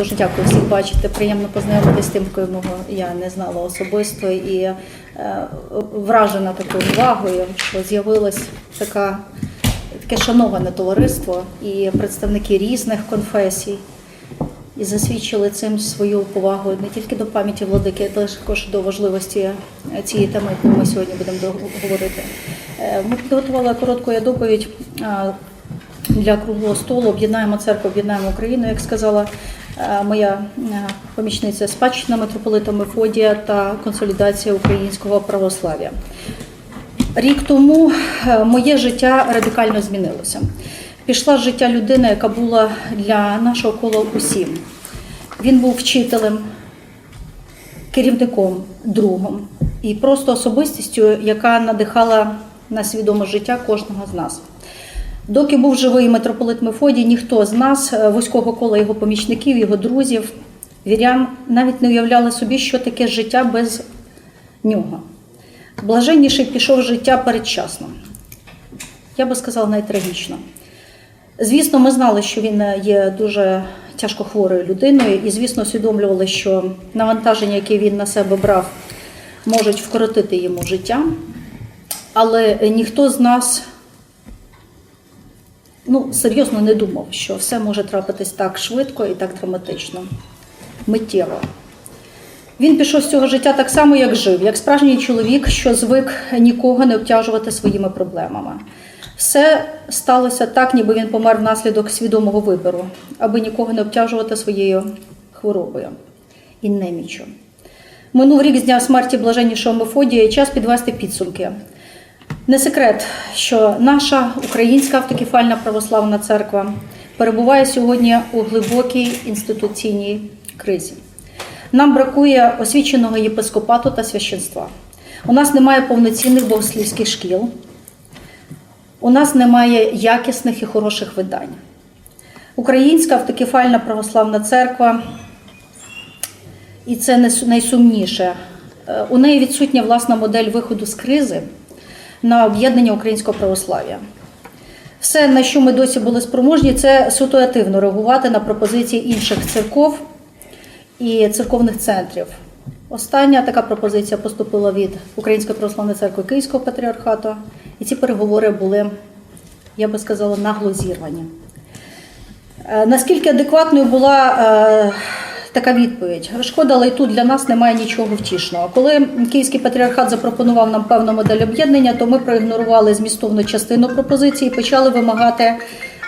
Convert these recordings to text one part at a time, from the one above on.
дуже дякую всіх бачити. Приємно познайомитися з тим, кого я не знала особисто, і е, вражена такою увагою, що з'явилось така таке шановане товариство і представники різних конфесій. І засвідчили цим свою повагу не тільки до пам'яті владики, а також до важливості цієї теми, яку ми сьогодні будемо говорити. Е, Ми підготували коротку я доповідь для круглого столу. Об'єднаємо церкву, об'єднаємо Україну, як сказала моя е, помічниця спадщина митрополита Мефодія та консолідація українського православ'я. Рік тому е, моє життя радикально змінилося. Пішла з життя людина, яка була для нашого кола усім. Він був вчителем, керівником, другом і просто особистістю, яка надихала на свідоме життя кожного з нас. Доки був живий митрополит Мефодій, ніхто з нас, е, вузького кола його помічників, його друзів, вірян, навіть не уявляли собі, що таке життя без нього. Блаженніший пішов життя передчасно. Я би сказала, найтрагічно. Звісно, ми знали, що він є дуже тяжко хворою людиною, і, звісно, усвідомлювали, що навантаження, яке він на себе брав, можуть вкоротити йому життя. Але ніхто з нас ну, серйозно не думав, що все може трапитись так швидко і так драматично, миттєво. Він пішов з цього життя так само, як жив, як справжній чоловік, що звик нікого не обтяжувати своїми проблемами. Все сталося так, ніби він помер внаслідок свідомого вибору, аби нікого не обтяжувати своєю хворобою і неміччю. Минув рік з дня смерті блаженнішого Мефодія і час підвести підсумки. Не секрет, що наша українська автокефальна православна церква перебуває сьогодні у глибокій інституційній кризі. Нам бракує освіченого єпископату та священства. У нас немає повноцінних богослівських шкіл. У нас немає якісних і хороших видань. Українська автокефальна православна церква, і це найсумніше, е, у неї відсутня власна модель виходу з кризи на об'єднання українського православ'я. Все, на що ми досі були спроможні, це ситуативно реагувати на пропозиції інших церков і церковних центрів. Остання така пропозиція поступила від Української православної церкви Київського патріархату, і ці переговори були, я би сказала, нагло зірвані. Е, Наскільки адекватною була е, така відповідь? Шкода, але й тут для нас немає нічого втішного. Коли Київський патріархат запропонував нам певну модель об'єднання, то ми проігнорували змістовну частину пропозиції і почали вимагати,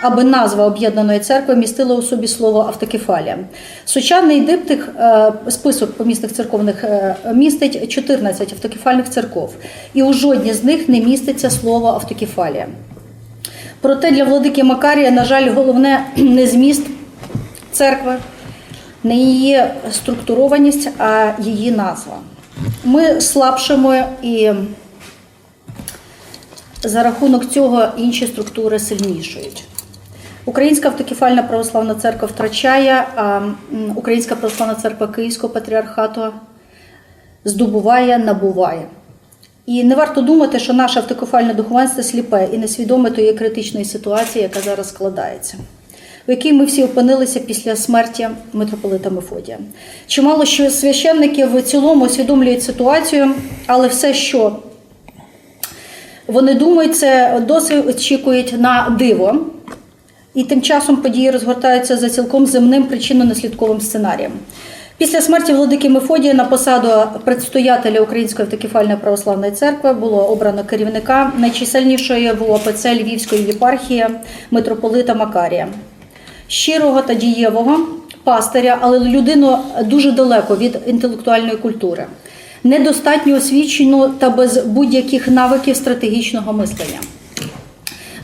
аби назва об'єднаної церкви містила у собі слово автокефалія. Сучасний диптих е, список помісних церковних е, містить 14 автокефальних церков, і у жодній з них не міститься слово автокефалія. Проте для владики Макарія, на жаль, головне не зміст церкви, не її структурованість, а її назва. Ми слабшимо і за рахунок цього інші структури сильнішують. Українська автокефальна православна церква втрачає, а Українська православна церква Київського патріархату здобуває, набуває. І не варто думати, що наше автокефальне духовенство сліпе і несвідоме тої критичної ситуації, яка зараз складається, в якій ми всі опинилися після смерті митрополита Мефодія. Чимало що священників в цілому усвідомлюють ситуацію, але все, що вони думають, це досі очікують на диво. І тим часом події розгортаються за цілком земним причинно-наслідковим сценарієм. Після смерті владики Мефодія на посаду предстоятеля Української автокефальної православної церкви було обрано керівника найчисельнішої в УАПЦ Львівської єпархії митрополита Макарія. Щирого та дієвого пастиря, але людину дуже далеко від інтелектуальної культури, недостатньо освічену та без будь-яких навиків стратегічного мислення.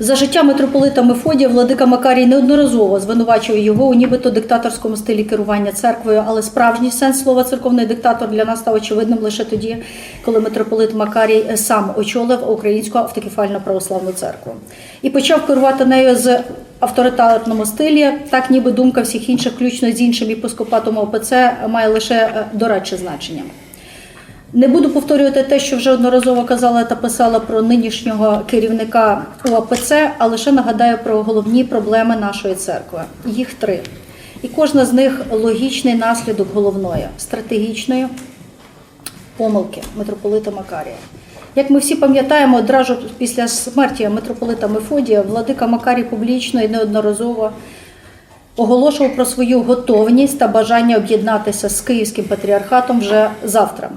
За життя митрополита Мефодія владика Макарій неодноразово звинувачує його у нібито диктаторському стилі керування церквою, але справжній сенс слова церковний диктатор для нас став очевидним лише тоді, коли митрополит Макарій сам очолив українську автокефальну православну церкву і почав керувати нею з авторитарному стилі, так ніби думка всіх інших, включно з іншим єпископатом ОПЦ, має лише е, дорадче значення. Не буду повторювати те, що вже одноразово казала та писала про нинішнього керівника УАПЦ, а лише нагадаю про головні проблеми нашої церкви. Їх три. І кожна з них логічний наслідок головної стратегічної помилки митрополита Макарія. Як ми всі пам'ятаємо, одразу після смерті митрополита Мефодія владика Макарій публічно і неодноразово оголошував про свою готовність та бажання об'єднатися з Київським патріархатом вже завтра,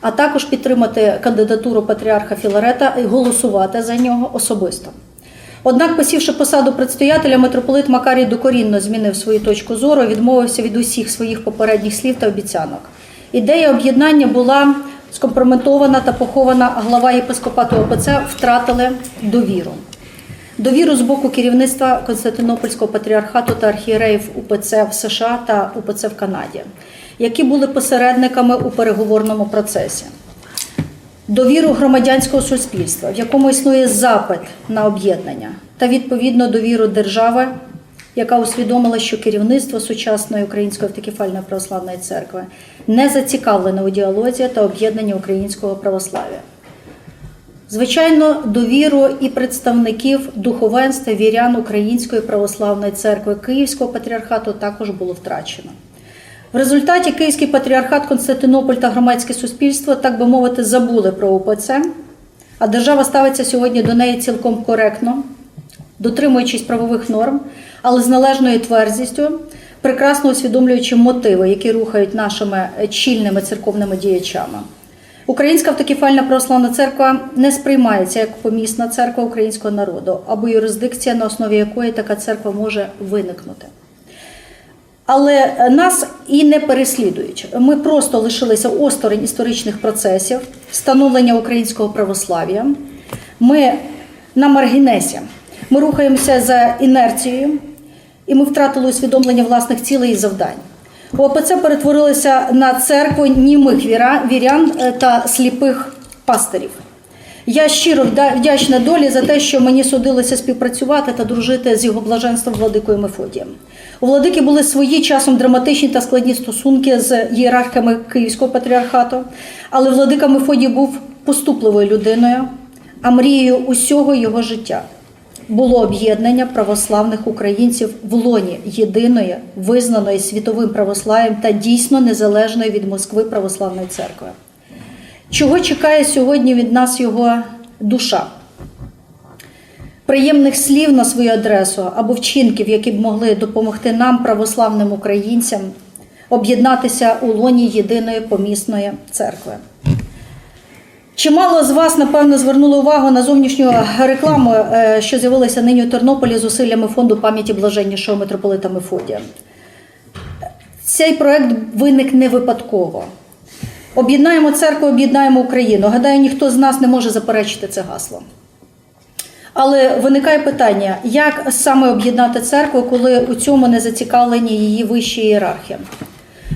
а також підтримати кандидатуру патріарха Філарета і голосувати за нього особисто. Однак, посівши посаду предстоятеля, митрополит Макарій докорінно змінив свою точку зору, відмовився від усіх своїх попередніх слів та обіцянок. Ідея об'єднання була скомпрометована та похована, а глава єпископату ОПЦ втратили довіру. Довіру з боку керівництва Константинопольського патріархату та архієреїв УПЦ в США та УПЦ в Канаді, які були посередниками у переговорному процесі. Довіру громадянського суспільства, в якому існує запит на об'єднання, та відповідно довіру держави, яка усвідомила, що керівництво сучасної української автокефальної православної церкви не зацікавлене у діалозі та об'єднанні українського православ'я. Звичайно, довіру і представників духовенства вірян Української православної церкви Київського патріархату також було втрачено. В результаті Київський патріархат, Константинополь та громадське суспільство, так би мовити, забули про УПЦ, а держава ставиться сьогодні до неї цілком коректно, дотримуючись правових норм, але з належною тверзістю, прекрасно усвідомлюючи мотиви, які рухають нашими чільними церковними діячами. Українська автокефальна православна церква не сприймається як помісна церква українського народу або юрисдикція, на основі якої така церква може виникнути. Але нас і не переслідують. Ми просто лишилися осторонь історичних процесів становлення українського православ'я. Ми на маргінесі. Ми рухаємося за інерцією, і ми втратили усвідомлення власних цілей і завдань. ОПЦ перетворилися на церкву німих вірян е, та сліпих пастирів. Я щиро вдячна долі за те, що мені судилося співпрацювати та дружити з його блаженством владикою Мефодієм. У владики були свої часом драматичні та складні стосунки з ієрархами Київського патріархату, але владика Мефодій був поступливою людиною, а мрією усього його життя було об'єднання православних українців в лоні єдиної, визнаної світовим православ'ям та дійсно незалежної від Москви православної церкви. Чого чекає сьогодні від нас його душа? Приємних слів на свою адресу або вчинків, які б могли допомогти нам, православним українцям, об'єднатися у лоні єдиної помісної церкви. Чимало з вас, напевно, звернули увагу на зовнішню рекламу, е, що з'явилася нині у Тернополі з усиллями фонду пам'яті блаженнішого митрополита Мефодія. Цей проект виник не випадково. Об'єднаємо церкву, об'єднаємо Україну. Гадаю, ніхто з нас не може заперечити це гасло. Але виникає питання, як саме об'єднати церкву, коли у цьому не зацікавлені її вищі ієрархи?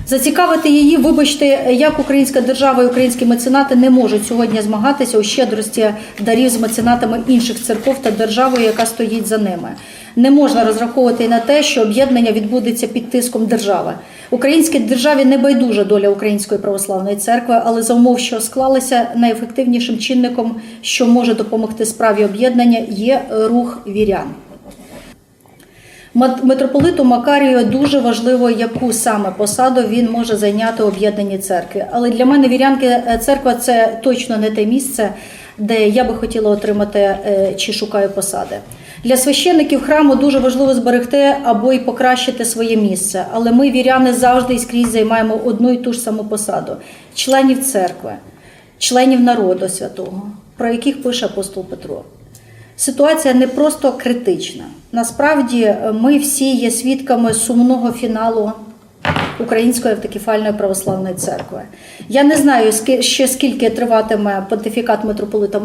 Зацікавити її, вибачте, як українська держава і українські меценати не можуть сьогодні змагатися у щедрості дарів з меценатами інших церков та державою, яка стоїть за ними. Не можна розраховувати і на те, що об'єднання відбудеться під тиском держави. Українській державі не байдужа доля Української православної церкви, але за умов, що склалися найефективнішим чинником, що може допомогти справі об'єднання, є рух вірян. Митрополиту Макарію дуже важливо, яку саме посаду він може зайняти у об'єднаній церкві. Але для мене вірянки е, церква це точно не те місце, де я би хотіла отримати е, чи шукаю посади. Для священників храму дуже важливо зберегти або й покращити своє місце. Але ми, віряни, завжди і скрізь займаємо одну і ту ж саму посаду членів церкви, членів народу святого, про яких пише апостол Петро. Ситуація не просто критична. Насправді, ми всі є свідками сумного фіналу Української автокефальної православної церкви. Я не знаю ще скільки триватиме понтифікат митрополита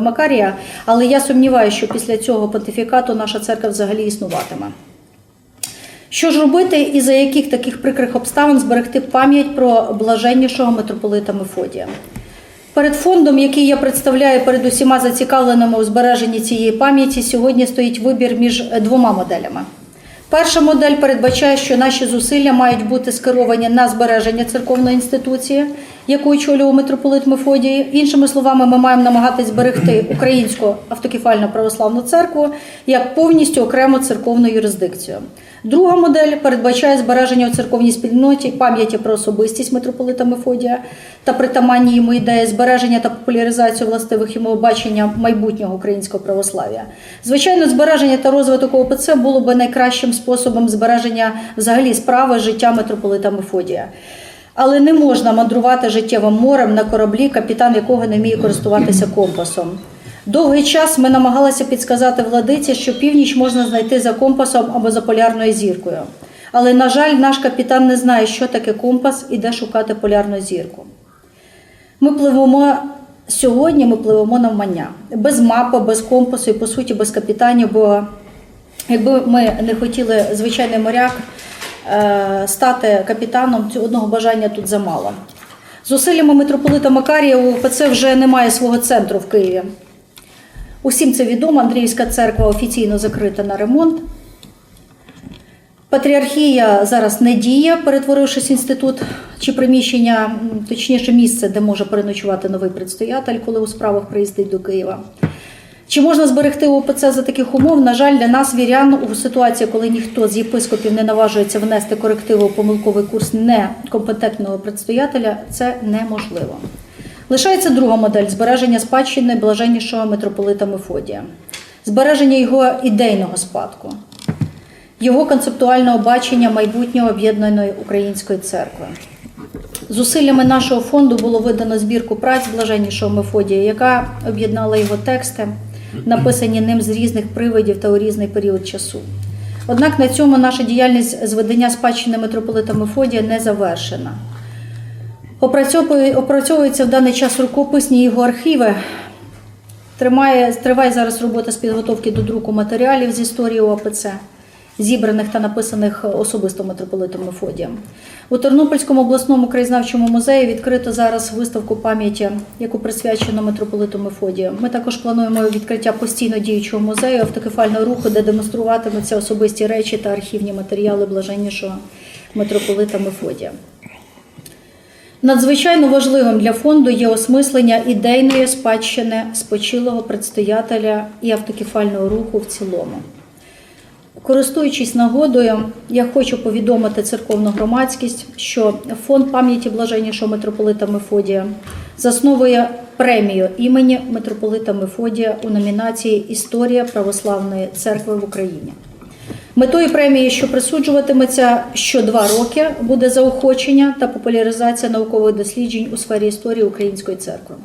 Макарія, але я сумніваюся, що після цього понтифікату наша церква взагалі існуватиме. Що ж робити і за яких таких прикрих обставин зберегти пам'ять про блаженнішого митрополита Мефодія? Перед фондом, який я представляю перед усіма зацікавленими у збереженні цієї пам'яті, сьогодні стоїть вибір між двома моделями. Перша модель передбачає, що наші зусилля мають бути скеровані на збереження церковної інституції, яку очолював митрополит Мефодій. Іншими словами, ми маємо намагатись зберегти українську автокефальну православну церкву як повністю окрему церковну юрисдикцію. Друга модель передбачає збереження у церковній спільноті пам'яті про особистість митрополита Мефодія та притаманні йому ідеї збереження та популяризацію властивих йому бачення майбутнього українського православ'я. Звичайно, збереження та розвиток ОПЦ було би найкращим способом збереження взагалі справи життя митрополита Мефодія. Але не можна мандрувати життєвим морем на кораблі, капітан якого не вміє користуватися компасом. Довгий час ми намагалися підсказати владиці, що північ можна знайти за компасом або за полярною зіркою. Але, на жаль, наш капітан не знає, що таке компас і де шукати полярну зірку. Ми пливемо сьогодні, ми пливемо навмання. Без мапи, без компасу і, по суті, без капітанів, бо якби ми не хотіли звичайний моряк е, стати капітаном, одного бажання тут замало. Зусиллями митрополита Макарія УПЦ вже немає свого центру в Києві. Усім це відомо, Андріївська церква офіційно закрита на ремонт. Патріархія зараз не діє, перетворившись інститут чи приміщення, точніше, місце, де може переночувати новий предстоятель, коли у справах приїздить до Києва. Чи можна зберегти УПЦ за таких умов? На жаль, для нас, вірян, у ситуації, коли ніхто з єпископів не наважується внести корективи у помилковий курс некомпетентного предстоятеля, це неможливо. Лишається друга модель збереження спадщини блаженнішого митрополита Мефодія, збереження його ідейного спадку, його концептуального бачення майбутнього об'єднаної української церкви. Зусиллями нашого фонду було видано збірку праць блаженнішого Мефодія, яка об'єднала його тексти, написані ним з різних привидів та у різний період часу. Однак на цьому наша діяльність з видання спадщини митрополита Мефодія не завершена. Опрацьовуються в даний час рукописні його архіви. Тримає, триває зараз робота з підготовки до друку матеріалів з історії ОПЦ, зібраних та написаних особисто митрополитом Мефодієм. У Тернопільському обласному краєзнавчому музеї відкрито зараз виставку пам'яті, яку присвячено митрополиту Мефодію. Ми також плануємо відкриття постійно діючого музею автокефального руху, де демонструватимуться особисті речі та архівні матеріали блаженнішого митрополита Мефодія. Надзвичайно важливим для фонду є осмислення ідейної спадщини спочилого предстоятеля і автокефального руху в цілому. Користуючись нагодою, я хочу повідомити церковну громадськість, що фонд пам'яті блаженнішого митрополита Мефодія засновує премію імені митрополита Мефодія у номінації Історія православної церкви в Україні. Метою премії, що присуджуватиметься що два роки, буде заохочення та популяризація наукових досліджень у сфері історії української церкви.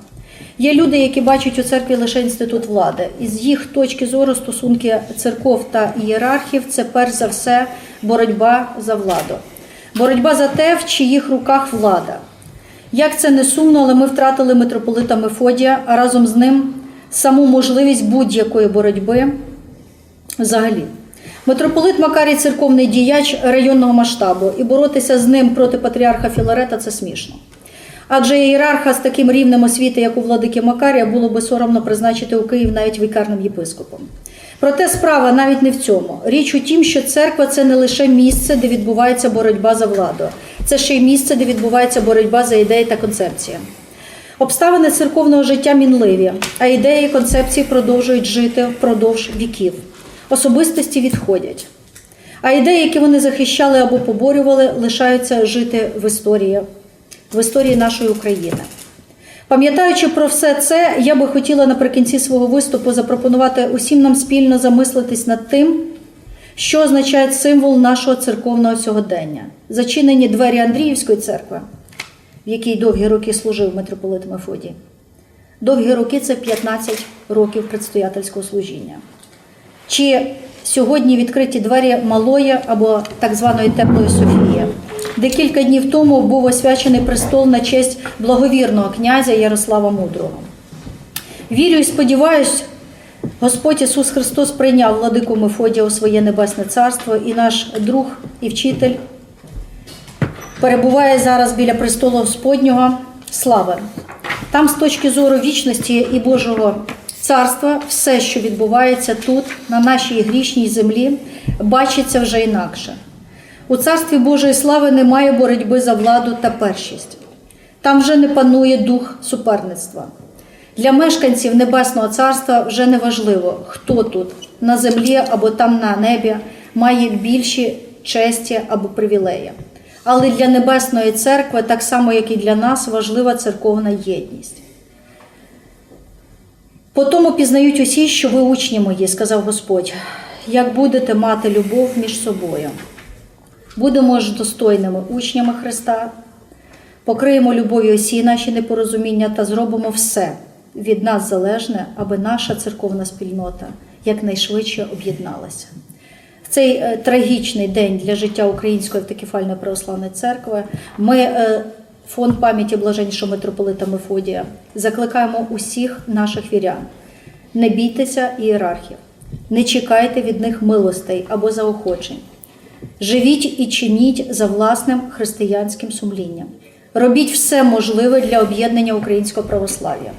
Є люди, які бачать у церкві лише інститут влади. Із їх точки зору стосунки церков та ієрархів це перш за все боротьба за владу, боротьба за те, в чиїх руках влада. Як це не сумно, але ми втратили митрополита Мефодія, а разом з ним саму можливість будь-якої боротьби взагалі. Митрополит Макарій церковний діяч районного масштабу, і боротися з ним проти патріарха Філарета це смішно. Адже ієрарха з таким рівнем освіти, як у владики Макарія, було би соромно призначити у Київ навіть вікарним єпископом. Проте справа навіть не в цьому. Річ у тім, що церква це не лише місце, де відбувається боротьба за владу, це ще й місце, де відбувається боротьба за ідеї та концепції. Обставини церковного життя мінливі, а ідеї і концепції продовжують жити впродовж віків. Особистості відходять. А ідеї, які вони захищали або поборювали, лишаються жити в історії, в історії нашої України. Пам'ятаючи про все це, я би хотіла наприкінці свого виступу запропонувати усім нам спільно замислитись над тим, що означає символ нашого церковного сьогодення. Зачинені двері Андріївської церкви, в якій довгі роки служив митрополит Мефодій. Довгі роки це 15 років предстоятельського служіння. Чи сьогодні відкриті двері малої або так званої теплої Софії, де кілька днів тому був освячений престол на честь благовірного князя Ярослава Мудрого. Вірю і сподіваюсь, Господь Ісус Христос прийняв владику Мефодія у своє небесне царство, і наш друг і вчитель перебуває зараз біля престолу Господнього слави. Там, з точки зору вічності і Божого царства, все, що відбувається тут, на нашій грішній землі, бачиться вже інакше. У царстві Божої слави немає боротьби за владу та першість. Там вже не панує дух суперництва. Для мешканців Небесного Царства вже не важливо, хто тут, на землі або там на небі, має більші честі або привілеї. Але для Небесної церкви, так само як і для нас, важлива церковна єдність. По тому пізнають усі, що ви учні мої, сказав Господь, як будете мати любов між собою. Будемо ж достойними учнями Христа, покриємо любов'ю всі наші непорозуміння та зробимо все від нас залежне, аби наша церковна спільнота якнайшвидше об'єдналася. В цей е, трагічний день для життя Української автокефальної православної церкви ми, е, фонд пам'яті блаженнішого митрополита Мефодія, закликаємо усіх наших вірян. Не бійтеся ієрархів, не чекайте від них милостей або заохочень. Живіть і чиніть за власним християнським сумлінням. Робіть все можливе для об'єднання українського православ'я.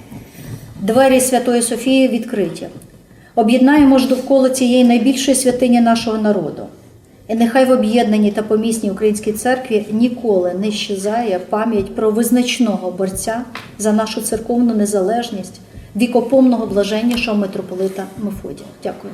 Двері Святої Софії відкриті. Об'єднаємо ж довкола цієї найбільшої святині нашого народу. Нехай в об'єднаній та помісній українській церкві ніколи не щезає пам'ять про визначного борця за нашу церковну незалежність, вікопомного блаженнішого митрополита Мефодія. Дякую.